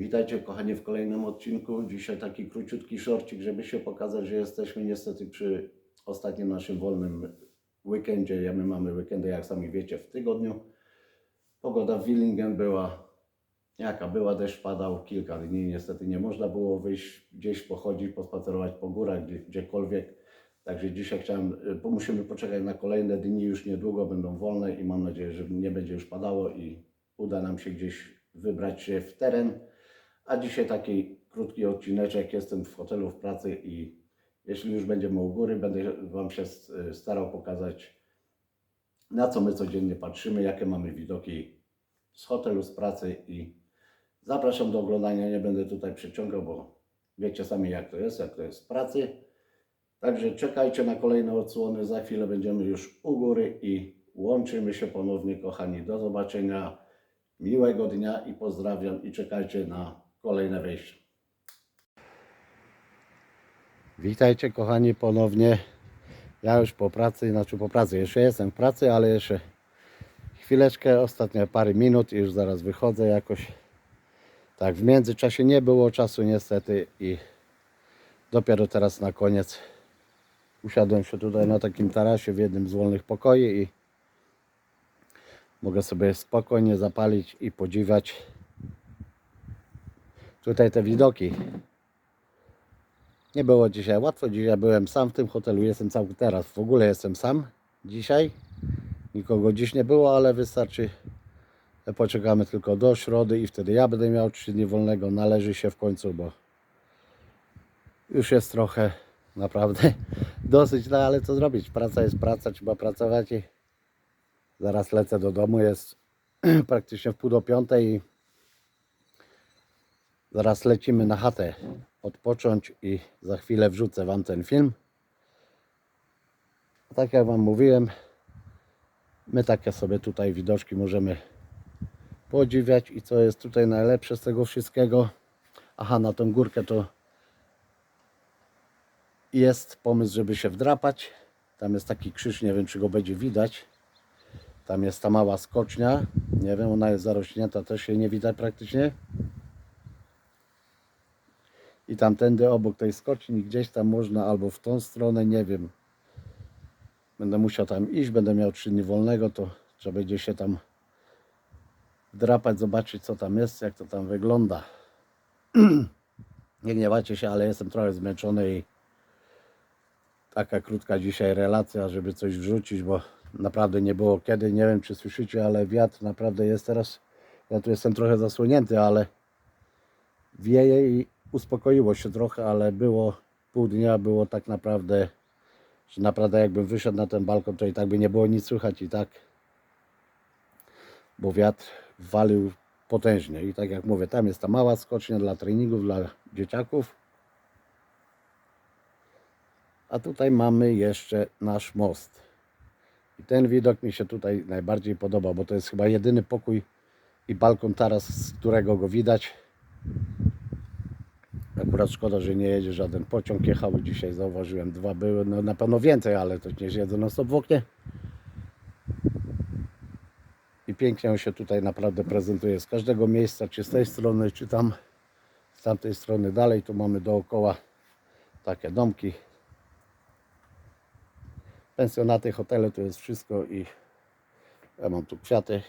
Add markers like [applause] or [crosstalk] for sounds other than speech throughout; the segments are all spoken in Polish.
Witajcie kochani w kolejnym odcinku. Dzisiaj taki króciutki szorcik, żeby się pokazać, że jesteśmy niestety przy ostatnim naszym wolnym weekendzie. Ja my mamy weekendy, jak sami wiecie, w tygodniu. Pogoda w Willingen była jaka była, deszcz padał kilka dni. Niestety nie można było wyjść gdzieś pochodzić, pospacerować po górach, gdzie, gdziekolwiek. Także dzisiaj chciałem, y, musimy poczekać na kolejne dni, już niedługo będą wolne i mam nadzieję, że nie będzie już padało i uda nam się gdzieś wybrać się w teren. A dzisiaj taki krótki odcineczek. Jestem w hotelu w pracy i jeśli już będziemy u góry, będę Wam się s- starał pokazać, na co my codziennie patrzymy, jakie mamy widoki z hotelu, z pracy i zapraszam do oglądania. Nie będę tutaj przeciągał, bo wiecie sami jak to jest, jak to jest w pracy. Także czekajcie na kolejne odsłony. Za chwilę będziemy już u góry i łączymy się ponownie, kochani. Do zobaczenia. Miłego dnia i pozdrawiam i czekajcie na kolejne wejście. Witajcie kochani ponownie. Ja już po pracy, znaczy po pracy, jeszcze jestem w pracy, ale jeszcze chwileczkę, ostatnie parę minut i już zaraz wychodzę jakoś. Tak, w międzyczasie nie było czasu niestety i dopiero teraz na koniec usiadłem się tutaj na takim tarasie w jednym z wolnych pokoi i mogę sobie spokojnie zapalić i podziwiać tutaj te widoki. Nie było dzisiaj łatwo, dzisiaj byłem sam w tym hotelu, jestem cały teraz, w ogóle jestem sam dzisiaj. Nikogo dziś nie było, ale wystarczy, poczekamy tylko do środy i wtedy ja będę miał 3 dni wolnego, należy się w końcu, bo już jest trochę naprawdę [laughs] dosyć, no ale co zrobić, praca jest praca, trzeba pracować i zaraz lecę do domu, jest [clears throat] praktycznie w pół do piątej i zaraz lecimy na chatę odpocząć i za chwilę wrzucę Wam ten film. Tak jak Wam mówiłem, my takie sobie tutaj widoczki możemy podziwiać i co jest tutaj najlepsze z tego wszystkiego. Aha, na tą górkę to jest pomysł, żeby się wdrapać. Tam jest taki krzyż, nie wiem czy go będzie widać. Tam jest ta mała skocznia. Nie wiem, ona jest zarośnięta, też jej nie widać praktycznie. I tamtędy obok tej skoczni gdzieś tam można albo w tą stronę, nie wiem. Będę musiał tam iść, będę miał trzy dni wolnego, to trzeba będzie się tam drapać, zobaczyć co tam jest, jak to tam wygląda. [clears throat] Nie gniewacie się, ale jestem trochę zmęczony i taka krótka dzisiaj relacja, żeby coś wrzucić, bo naprawdę nie było kiedy. Nie wiem, czy słyszycie, ale wiatr naprawdę jest teraz. Ja tu jestem trochę zasłonięty, ale wieje i uspokoiło się trochę, ale było pół dnia, było tak naprawdę, że naprawdę jakbym wyszedł na ten balkon, to i tak by nie było nic słychać i tak, bo wiatr walił potężnie i tak jak mówię, tam jest ta mała skocznia dla treningów, dla dzieciaków, a tutaj mamy jeszcze nasz most. I ten widok mi się tutaj najbardziej podoba, bo to jest chyba jedyny pokój i balkon taras, z którego go widać. Akurat szkoda, że nie jedzie żaden pociąg. Jechały dzisiaj, zauważyłem, dwa były, no na pewno więcej, ale to nie siedzą non stop. I pięknie on się tutaj naprawdę prezentuje z każdego miejsca, czy z tej strony, czy tam z tamtej strony dalej. Tu mamy dookoła takie domki. Pensjonaty, hotele, to jest wszystko i ja mam tu kwiaty.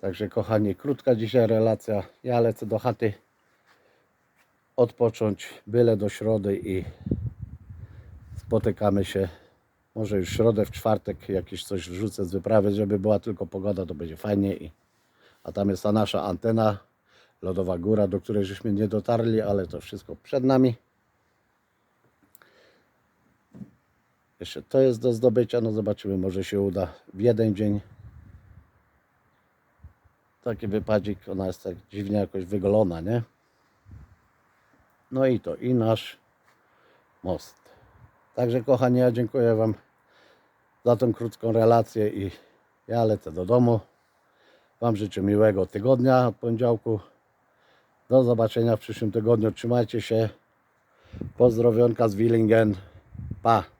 Także kochani, krótka dzisiaj relacja. Ja lecę do chaty odpocząć, byle do środy i spotykamy się. Może już środę, w czwartek jakieś coś wrzucę z wyprawy, żeby była tylko pogoda, to będzie fajnie. I, a tam jest ta nasza antena, Lodowa Góra, do której żeśmy nie dotarli, ale to wszystko przed nami. Jeszcze to jest do zdobycia, no zobaczymy, może się uda w jeden dzień taki wypadzik, ona jest tak dziwnie jakoś wygolona, nie? No i to, i nasz most. Także kochani, ja dziękuję Wam za tą krótką relację i ja lecę do domu. Wam życzę miłego tygodnia od poniedziałku. Do zobaczenia w przyszłym tygodniu. Trzymajcie się. Pozdrowionka z Willingen. Pa!